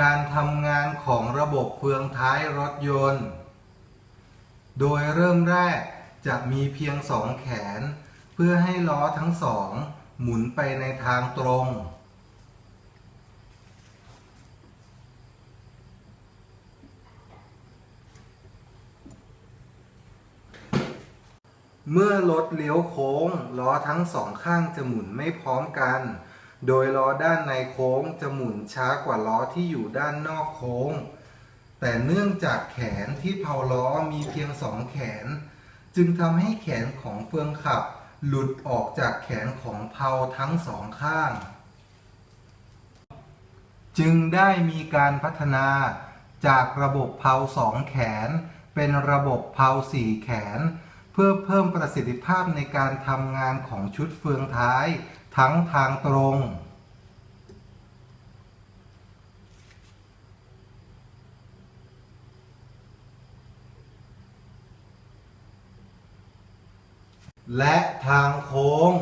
การทำงานของระบบเฟืองท้ายรถยนต์ โดยเริ่มแรกจะมีเพียงสองแขน เพื่อให้ล้อทั้งสอง หมุนไปในทางตรง เมื่อรถเลี้ยวโค้ง ล้อทั้งสองข้างจะหมุนไม่พร้อมกัน โดยล้อด้านในโค้งจะหมุนช้ากว่าล้อที่อยู่ด้านนอกโค้ง แต่เนื่องจากแขนที่เผาล้อมีเพียงสองแขน จึงทำให้แขนของเฟืองขับ หลุดออกจากแขนของเผาทั้งสองข้าง จึงได้มีการพัฒนาจากระบบเผาสองแขน เป็นระบบเผาสี่แขน เพื่อเพิ่มประสิทธิภาพในการทำงานของชุดเฟืองท้าย ทั้งทางตรง และทางโค้ง